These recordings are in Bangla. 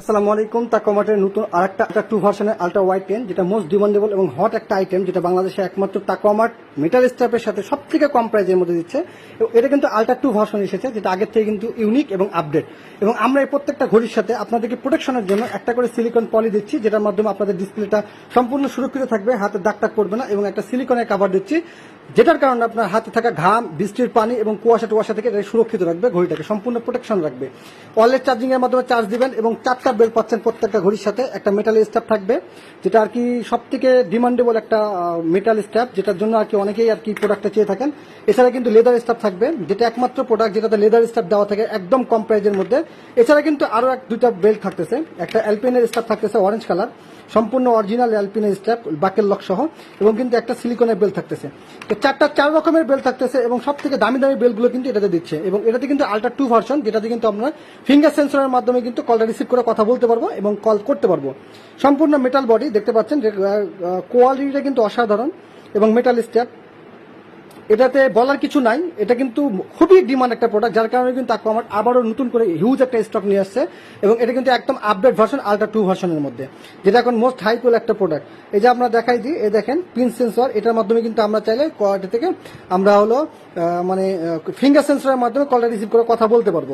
আসসালামু আলাইকুম তাকোমাটের নতুন আরেকটা টু ভার্সনের আলট্রা ওয়াইড পেন যেটা মোস্ট ডিমান্ডেবল এবং হট একটা আইটেম যেটা বাংলাদেশে একমাত্র তাকোমাট মেটাল স্ট্যাপের সাথে সব থেকে কম প্রাইজের মধ্যে দিচ্ছে। এটা কিন্তু আলট্রা টু ভার্সন এসেছে, যেটা আগের থেকে কিন্তু ইউনিক এবং আপডেট এবং আমরা এই প্রত্যেকটা ঘড়ির সাথে আপনাদেরকে প্রোটেকশনের জন্য একটা করে সিলিকন পলি দিচ্ছি, যেটার মাধ্যমে আপনাদের ডিসপ্লেটা সম্পূর্ণ সুরক্ষিত থাকবে, হাতে দাগ টাগ পড়বে না এবং একটা সিলিকনের কাভার দিচ্ছি, যেটার কারণে আপনার হাতে থাকা ঘাম, বৃষ্টির পানি এবং কুয়াশা টুয়াশা থেকে সুরক্ষিত রাখবে, ঘড়িটাকে সম্পূর্ণ প্রোটেকশন রাখবে। ওয়ালেট চার্জিং এর মাধ্যমে চার্জ দিবেন এবং চারটা বেল পাচ্ছেন প্রত্যেকটা ঘড়ির সাথে। একটা মেটাল স্ট্যাপ থাকবে, যেটা আর কি সব থেকে ডিমান্ডেবল একটা মেটাল স্ট্যাপ যেটার জন্য আর কি অনেকেই আর কি প্রোডাক্টটা চেয়ে থাকেন। এছাড়া কিন্তু লেদার স্ট্যাপ থাকবে, যেটা একমাত্র প্রোডাক্ট যেটাতে লেদার স্ট্যাপ দেওয়া থাকে একদম কম প্রাইজের মধ্যে। এছাড়া কিন্তু আরও এক, দুইটা বেল্ট থাকতেছে। একটা অ্যালপিনের স্ট্যাপ থাকতেছে অরেঞ্জ কালার সম্পূর্ণ অরিজিনাল অ্যালপিনের স্ট্যাপ বাকের লক সহ, এবং কিন্তু একটা সিলিকনের বেল থাকতেছে। তো চারটা, চার রকমের বেল থাকতেছে এবং সব থেকে দামি দামি বেলগুলো কিন্তু এটাতে দিচ্ছে। এবং এটাতে কিন্তু আল্ট্রা টু ভার্সন যেটাতে কিন্তু আমরা ফিঙ্গার সেন্সরের মাধ্যমে কিন্তু কলটা রিসিভ করে কথা বলতে পারব এবং কল করতে পারব। সম্পূর্ণ মেটাল বডি দেখতে পাচ্ছেন কোয়ালিটিটা কিন্তু অসাধারণ এবং মেটাল স্ট্যাপ এটাতে বলার কিছু নাই, এটা কিন্তু খুবই ডিমান্ড একটা প্রোডাক্ট যার কারণে কিন্তু আমার আবারও নতুন করে হিউজ একটা স্টক নিয়ে আসছে এবং এটা কিন্তু একদম আপডেট ভার্সন আলট্রা টু ভার্সনের মধ্যে, যেটা এখন মোস্ট হাই কোয়াল একটা প্রোডাক্ট এই যে আমরা দেখাই দিই, এই দেখেন পিন সেন্সর এটার মাধ্যমে কিন্তু আমরা চাইলে কোয়ালিটি থেকে আমরা হলো মানে ফিঙ্গার সেন্সরের মাধ্যমে কলটা রিসিভ করে কথা বলতে পারব।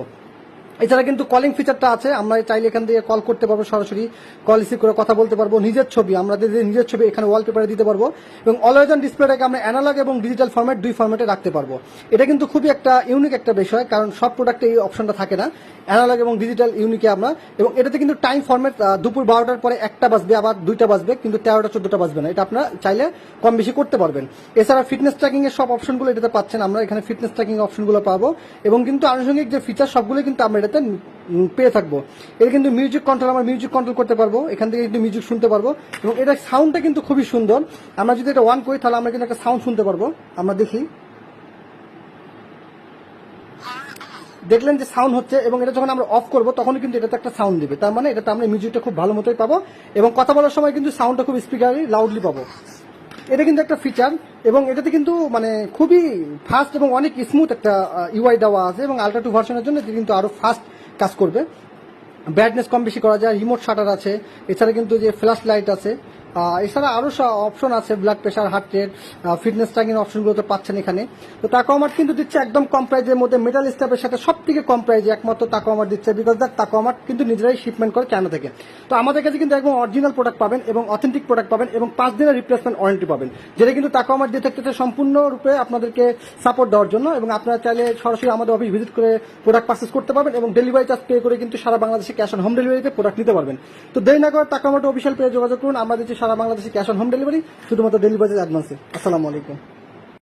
এছাড়া কিন্তু কলিং ফিচারটা আছে, আমরা চাইলে এখান থেকে কল করতে পারব সরাসরি কল রিসিভ করে কথা বলতে পারব, নিজের ছবি, আমরা নিজের ছবি এখানে ওয়ালপেপারে দিতে পারব, এবং অলওয়েজন ডিসপ্লেটাকে আমরা অ্যানালগ এবং ডিজিটাল ফরম্যাট দুই ফরম্যাটে রাখতে পারব। এটা কিন্তু খুবই একটা ইউনিক একটা বিষয়, কারণ সব প্রোডাক্টে এই অপশনটা থাকে না। অ্যানালগ এবং ডিজিটাল ইউনিকে আমরা, এবং এটাতে কিন্তু টাইম ফরম্যাট দুপুর বারোটার পরে একটা বাজবে, আবার দুইটা বাজবে, কিন্তু তেরোটা, চোদ্দটা বাজবে না। এটা আপনারা চাইলে কম বেশি করতে পারবেন। এছাড়া ফিটনেস ট্র্যাকিং এর সব অপশনগুলো এটাতে পাচ্ছেন আমরা, এখানে ফিটনেস ট্র্যাকিং অপশনগুলো পাবো, এবং কিন্তু আনুষঙ্গিক যে ফিচার সবগুলো কিন্তু আমরা এটাতে পেয়ে থাকব। এর কিন্তু মিউজিক কন্ট্রোল আমরা মিউজিক কন্ট্রোল করতে পারব, এখান থেকে কিন্তু মিউজিক শুনতে পারব এবং এটা সাউন্ডটা কিন্তু খুবই সুন্দর। আমরা যদি এটা ওয়ান করি, তাহলে আমরা কিন্তু একটা সাউন্ড শুনতে পারব। আমরা দেখি। দেখলেন যে সাউন্ড হচ্ছে এবং এটা যখন আমরা অফ করব তখন কিন্তু এটাতে একটা সাউন্ড দিবে। তার মানে এটাতে আমরা মিউজিকটা খুব ভালো মতোই পাবো এবং কথা বলার সময় কিন্তু সাউন্ডটা খুব স্পিকারই লাউডলি পাবো। এটা কিন্তু একটা ফিচার এবং এটাতে কিন্তু মানে খুবই ফাস্ট এবং অনেক স্মুথ একটা ইউআই দেওয়া আছে এবং আলট্রা টু ভার্সনের জন্য কিন্তু আরও ফাস্ট কাজ করবে। ব্রাইটনেস কম বেশি করা যায় রিমোট শাটার আছে, এছাড়া কিন্তু যে ফ্ল্যাশ লাইট আছে এছাড়া আরও অপশন আছে blood pressure heart rate fitness tracking অপশনগুলো তো পাচ্ছেন এখানে। তো তাকোমার কিন্তু দিচ্ছে একদম কম প্রাইজের মধ্যে মেটাল স্টাফের সাথে সব থেকে কম প্রাইজে একমাত্র তাকোমার দিচ্ছে বিকজ দ্যাট তাকোমার কিন্তু নিজেরাই শিপমেন্ট করে চায়না থেকে। তো আমাদের কাছে কিন্তু একদম অরিজিনাল প্রোডাক্ট পাবেন এবং অথেন্টিক প্রোডাক্ট পাবেন এবং পাঁচ দিনের রিপ্লেসমেন্ট ওয়ারেন্টি পাবেন, যেটা কিন্তু তাকোমার দিয়ে থাকতেছে সম্পূর্ণরূপে আপনাদেরকে সাপোর্ট দেওয়ার জন্য এবং আপনারা চাইলে সরাসরি আমাদের অফিস ভিজিট করে প্রোডাক্ট পারচেস করতে পারবেন এবং ডেলিভারি চার্জ পে করে কিন্তু সারা বাংলাদেশে ক্যাশ অন হোম ডেলিভারিতে প্রোডাক্ট নিতে পারবেন। তো দেরি না করে তাকামাটো অফিসিয়াল পেয়ে যোগাযোগ করুন আমাদের দিচ্ছি সারা বাংলাদেশে ক্যাশ অন হোম ডেলিভারি শুধুমাত্র ডেলিভারি অ্যাডভান্সে আসসালামু আলাইকুম।